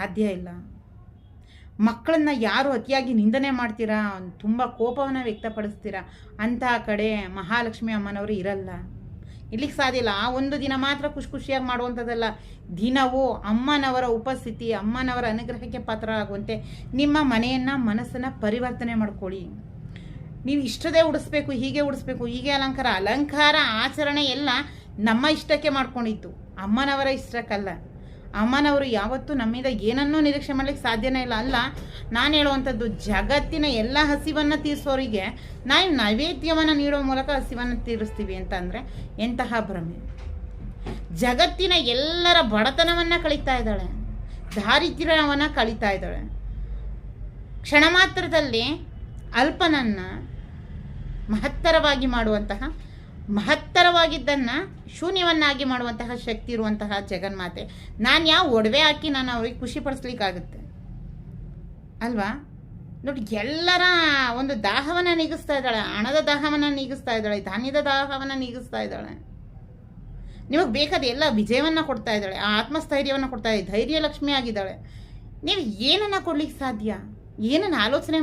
ಸಾಧ್ಯ ಇಲ್ಲ. ಮಕ್ಕಳನ್ನ ಯಾರು ಅತಿಯಾಗಿ ನಿಂದನೆ ಮಾಡ್ತೀರಾ? ತುಂಬ ಕೋಪವನ್ನು ವ್ಯಕ್ತಪಡಿಸ್ತೀರಾ? ಅಂತಹ ಕಡೆ ಮಹಾಲಕ್ಷ್ಮಿ ಅಮ್ಮನವರು ಇರಲ್ಲ. ಇಲ್ಲಿಗೆ ಸಾಧ್ಯ ಇಲ್ಲ. ಆ ಒಂದು ದಿನ ಮಾತ್ರ ಖುಷಿ ಖುಷಿಯಾಗಿ ಮಾಡುವಂಥದ್ದಲ್ಲ. ದಿನವೂ ಅಮ್ಮನವರ ಉಪಸ್ಥಿತಿ, ಅಮ್ಮನವರ ಅನುಗ್ರಹಕ್ಕೆ ಪಾತ್ರ ಆಗುವಂತೆ ನಿಮ್ಮ ಮನೆಯನ್ನು, ಮನಸ್ಸನ್ನು ಪರಿವರ್ತನೆ ಮಾಡ್ಕೊಳ್ಳಿ. ನೀವು ಇಷ್ಟದೇ ಉಡಿಸ್ಬೇಕು, ಹೀಗೆ ಉಡಿಸ್ಬೇಕು, ಹೀಗೆ ಅಲಂಕಾರ. ಅಲಂಕಾರ, ಆಚರಣೆ ಎಲ್ಲ ನಮ್ಮ ಇಷ್ಟಕ್ಕೆ ಮಾಡ್ಕೊಂಡಿತ್ತು ಅಮ್ಮನವರ ಇಷ್ಟಕ್ಕಲ್ಲ. ಅಮ್ಮನವರು ಯಾವತ್ತೂ ನಮ್ಮಿಂದ ಏನನ್ನೂ ನಿರೀಕ್ಷೆ ಮಾಡ್ಲಿಕ್ಕೆ ಸಾಧ್ಯನೇ ಇಲ್ಲ. ಅಲ್ಲ, ನಾನು ಹೇಳುವಂಥದ್ದು ಜಗತ್ತಿನ ಎಲ್ಲ ಹಸಿವನ್ನು ತೀರಿಸೋರಿಗೆ ನಾವು ನೈವೇದ್ಯವನ್ನು ನೀಡೋ ಮೂಲಕ ಹಸಿವನ್ನು ತೀರಿಸ್ತೀವಿ ಅಂತ ಅಂದರೆ ಎಂತಹ ಭ್ರಮೆ. ಜಗತ್ತಿನ ಎಲ್ಲರ ಬಡತನವನ್ನು ಕಳೀತಾ ಇದ್ದಾಳೆ. ದಾರಿದ್ರ್ಯವನ್ನು ಕಳೀತಾ ಇದ್ದಾಳೆ. ಕ್ಷಣ ಮಾತ್ರದಲ್ಲಿ ಅಲ್ಪನನ್ನು ಮಹತ್ತರವಾಗಿ ಮಾಡುವಂತಹ ಮಹತ್ತರವಾಗಿದ್ದನ್ನು ಶೂನ್ಯವನ್ನಾಗಿ ಮಾಡುವಂತಹ ಶಕ್ತಿ ಇರುವಂತಹ ಜಗನ್ಮಾತೆ. ನಾನು ಯಾವ ಒಡವೆ ಹಾಕಿ ನಾನು ಅವ್ರಿಗೆ ಖುಷಿ ಪಡಿಸ್ಲಿಕ್ಕಾಗುತ್ತೆ? ಅಲ್ವಾ? ನೋಡಿ ಎಲ್ಲರ ಒಂದು ದಾಹವನ್ನು ನೀಗಿಸ್ತಾ ಇದ್ದಾಳೆ, ಹಣದ ದಾಹವನ್ನು ನೀಗಿಸ್ತಾ ಇದ್ದಾಳೆ, ಧಾನ್ಯದ ದಾಹವನ್ನು ನೀಗಿಸ್ತಾ ಇದ್ದಾಳೆ. ನಿಮಗೆ ಬೇಕಾದ ಎಲ್ಲ ವಿಜಯವನ್ನು ಕೊಡ್ತಾ ಇದ್ದಾಳೆ ಆ ಆತ್ಮಸ್ಥೈರ್ಯವನ್ನು ಕೊಡ್ತಾ ಇದ್ದಾಳೆ ಧೈರ್ಯ ಲಕ್ಷ್ಮಿ ಆಗಿದ್ದಾಳೆ. ನೀವು ಏನನ್ನು ಕೊಡ್ಲಿಕ್ಕೆ ಸಾಧ್ಯ? ಏನನ್ನು ಆಲೋಚನೆ